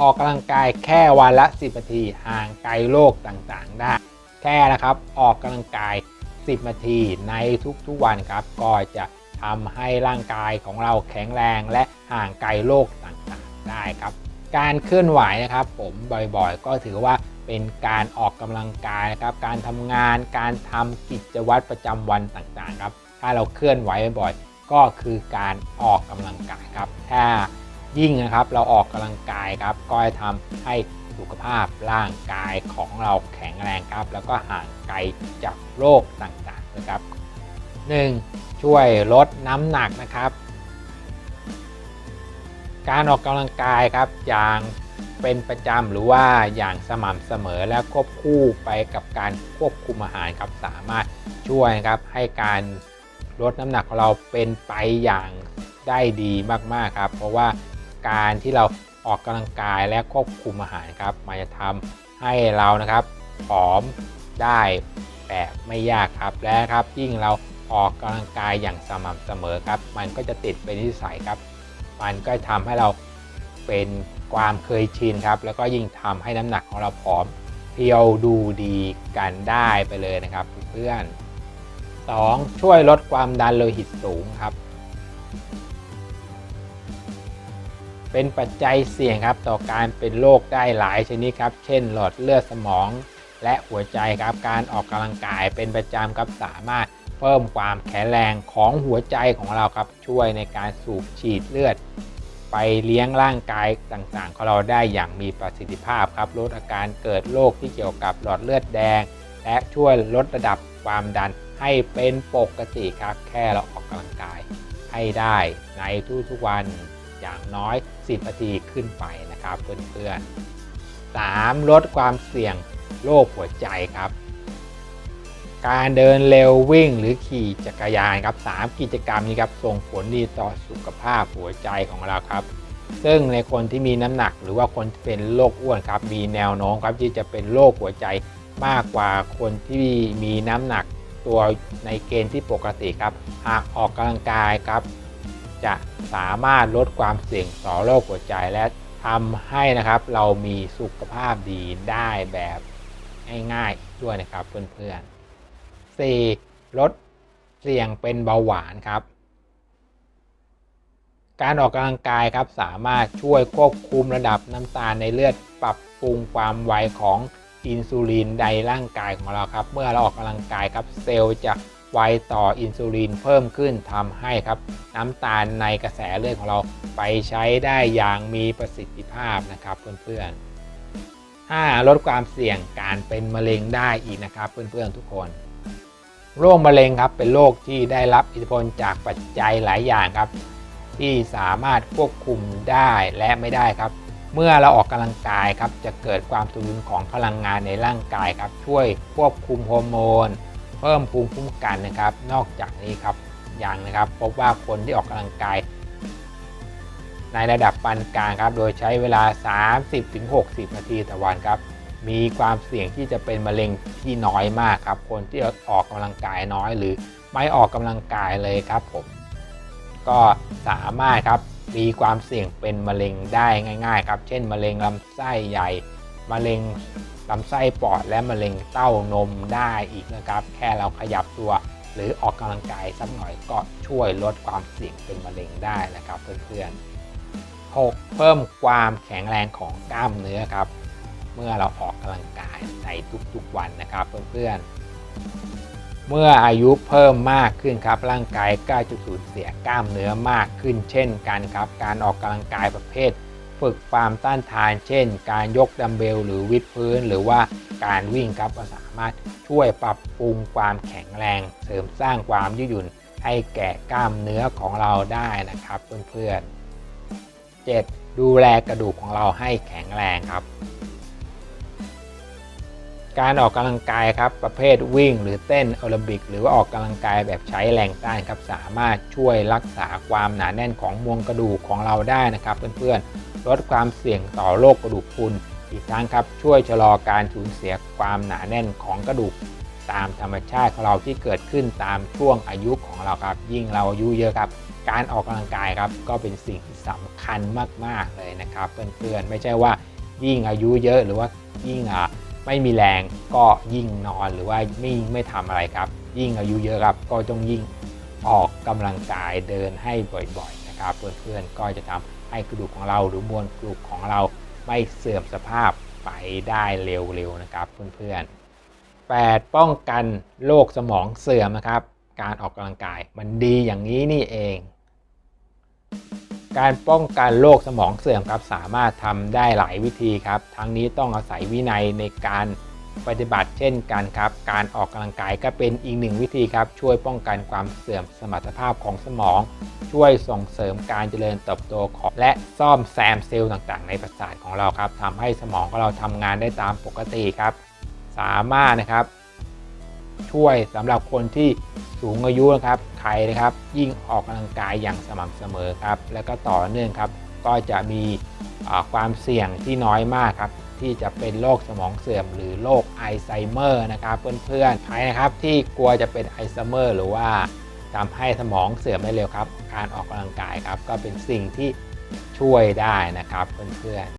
ออกกำลังกายแค่วันละ 10 นาทีห่างไกลโรคต่างๆ ได้ แค่นะครับ ออกกำลังกาย 10 นาทีในทุกๆวันครับ ก็จะทำให้ร่างกายของเราแข็งแรงและห่างไกลโรคต่างๆ ได้ครับ การเคลื่อนไหวนะครับ ผมบ่อยๆ ก็ถือว่าเป็นการออกกำลังกายนะครับ การทำงาน การทำกิจวัตรประจำวันต่างๆ ครับ ถ้าเราเคลื่อนไหวบ่อยๆ ก็คือการออกกำลังกายครับ ถ้า ยิ่งนะครับ เราออกกำลังกายครับ ก็จะทำให้สุขภาพร่างกายของเราแข็งแรงครับ แล้วก็ห่างไกลจากโรคต่างๆนะครับ 1. ช่วยลดน้ำหนักนะครับ การออกกำลังกายครับอย่างเป็นประจำหรือว่าอย่างสม่ำเสมอและควบคู่ไปกับการควบคุมอาหารครับสามารถช่วยครับให้การลดน้ำหนักของเราเป็นไปอย่างได้ดีมากๆครับ เพราะว่า การที่เราออกกำลังกายและควบคุมอาหารครับมันจะทำให้เรานะครับผอมได้แบบไม่ยากครับและครับยิ่งเราออกกำลังกายอย่างสม่ำเสมอครับ มันก็จะติดเป็นนิสัยครับ มันก็ทำให้เราเป็นความเคยชินครับ แล้วก็ยิ่งทำให้น้ำหนักของเราผอมเพียวดูดีกันได้ไปเลยนะครับเพื่อน 2. ช่วยลดความดันโลหิตสูงครับ เป็นปัจจัยเสี่ยงครับต่อการเป็นโรคได้หลายชนิดครับ เช่น หลอดเลือดสมอง และหัวใจครับ การออกกำลังกายเป็นประจำครับสามารถเพิ่มความแข็งแรงของหัวใจของเราครับ ช่วยในการสูบฉีดเลือด ไปเลี้ยงร่างกายต่างๆ ของเราได้อย่างมีประสิทธิภาพครับ ลดอาการเกิดโรคที่เกี่ยวกับหลอดเลือดแดง และช่วยลดระดับความดันให้เป็นปกติครับ แค่เราออกกำลังกายให้ได้ในทุกๆวัน อย่างน้อย 10นาทีขึ้นไปนะครับเพื่อนๆ 3. ลดความเสี่ยงโรคหัวใจครับ การเดินเร็ววิ่งหรือขี่จักรยานครับ3กิจกรรมนี้ครับส่งผลดีต่อสุขภาพหัวใจของเราครับ ซึ่งในคนที่มีน้ำหนักหรือว่าคนที่เป็นโรคอ้วนครับ มีแนวโน้มครับที่จะเป็นโรคหัวใจมากกว่าคนที่มีน้ำหนักตัวในเกณฑ์ที่ปกติครับ หากออกกำลังกายครับ จะสามารถลดความเสี่ยงต่อโรคหัวใจและทำให้นะครับเรามีสุขภาพดีได้แบบง่ายๆด้วยนะครับเพื่อนๆ 4. ลดเสี่ยงเป็นเบาหวานครับ การออกกำลังกายครับสามารถช่วยควบคุมระดับน้ำตาลในเลือดปรับปรุงความไวของอินซูลินในร่างกายของเราครับ เมื่อเราออกกำลังกายครับเซลล์จะ ไวต่ออินซูลินเพิ่มขึ้นทำให้ครับ น้ำตาลในกระแสเลือดของเราไปใช้ได้อย่างมีประสิทธิภาพนะครับเพื่อนๆ 5. ลดความเสี่ยงการเป็นมะเร็งได้อีกนะครับ เพื่อนๆทุกคนโรคมะเร็งครับเป็นโรคที่ได้รับอิทธิพลจากปัจจัยหลายอย่างครับ ที่สามารถควบคุมได้และไม่ได้ครับ เมื่อเราออกกำลังกายครับจะเกิดความสมดุลของพลังงานในร่างกายครับ ช่วยควบคุมฮอร์โมน เพิ่มภูมิคุ้มกันนะครับ นอกจากนี้ครับอย่างนะครับพบว่าคนที่ออกกำลังกาย ในระดับปานกลางครับ โดยใช้เวลา 30-60 นาทีต่อวันครับ มีความเสี่ยงที่จะเป็นมะเร็งที่น้อยมากครับ คนที่ออกกำลังกายน้อย หรือไม่ออกกำลังกายเลยครับผม ก็สามารถครับมีความเสี่ยงเป็นมะเร็งได้ง่าย ๆ ครับ เช่น มะเร็งลำไส้ใหญ่ มะเร็งลำไส้ปอดและมะเร็งเต้านมได้อีกนะครับ แค่เราขยับตัว หรือออกกำลังกายสักหน่อยก็ช่วยลดความเสี่ยงเป็นมะเร็งได้นะครับเพื่อนๆ 6. เพิ่มความแข็งแรงของกล้ามเนื้อครับ เมื่อเราออกกำลังกายในทุกๆวันนะครับเพื่อนๆ เมื่ออายุเพิ่มมากขึ้นครับร่างกายก็จะสูญเสียกล้ามเนื้อมากขึ้นเช่นกันครับ การออกกำลังกายประเภท ฝึกความต้านทาน เช่น การยกดัมเบลหรือวิดพื้น หรือว่าการวิ่งครับก็สามารถช่วยปรับปรุงความแข็งแรง เสริมสร้างความยืดหยุ่นให้แก่กล้ามเนื้อของเราได้นะครับเพื่อนๆ 7. ดูแลกระดูกของเราให้แข็งแรงครับ การออกกำลังกายครับประเภทวิ่ง หรือเต้นแอโรบิก หรือว่าออกกำลังกายแบบใช้แรงต้านครับสามารถช่วยรักษาความหนาแน่นของมวลกระดูกของเราได้นะครับเพื่อนๆ ลดความเสี่ยงต่อโรคกระดูกพรุนอีกทั้งครับช่วยชะลอการสูญเสียความหนาแน่นของกระดูก ตามธรรมชาติของเราที่เกิดขึ้นตามช่วงอายุของเราครับ ยิ่งเราอายุเยอะครับ การออกกำลังกายครับก็เป็นสิ่งที่สำคัญมาก ๆเลยนะครับเพื่อนๆไม่ใช่ว่ายิ่งอายุเยอะหรือว่ายิ่งอะไม่มีแรงก็ยิ่งนอนหรือว่าไม่ไม่ทำอะไรครับ ยิ่งอายุเยอะครับก็ต้องยิ่งออกกำลังกายเดินให้บ่อยๆนะครับ เพื่อนๆก็จะทำ ให้กระดูกของเราหรือมวลกระดูกของเราไม่เสื่อมสภาพไปได้เร็วๆนะครับเพื่อนๆ 8 ป้องกันโรคสมองเสื่อมนะครับ การออกกำลังกายมันดีอย่างนี้นี่เอง การป้องกันโรคสมองเสื่อมครับสามารถทำได้หลายวิธีครับ ทั้งนี้ต้องอาศัยวินัยในการ ปฏิบัติเช่นกันครับ การออกกำลังกายก็เป็นอีกหนึ่งวิธีครับ ช่วยป้องกันความเสื่อมสมรรถภาพของสมอง ช่วยส่งเสริมการเจริญเติบโตของและซ่อมแซมเซลล์ต่างๆ ในประสาทของเราครับทำให้สมองของเราทำงานได้ตามปกติครับ สามารถนะครับ ช่วยสำหรับคนที่สูงอายุนะครับใครนะครับ ยิ่งออกกำลังกายอย่างสม่ำเสมอครับ แล้วก็ต่อเนื่องครับ ก็จะมีความเสี่ยงที่น้อยมากครับ ที่จะเป็นโรคสมองเสื่อม หรือโรคไอไซเมอร์นะครับเพื่อนๆใครนะครับที่กลัวจะเป็นไอไซเมอร์หรือว่าทำให้สมองเสื่อมได้เร็วครับ การออกกำลังกายครับก็เป็นสิ่งที่ช่วยได้นะครับเพื่อนๆ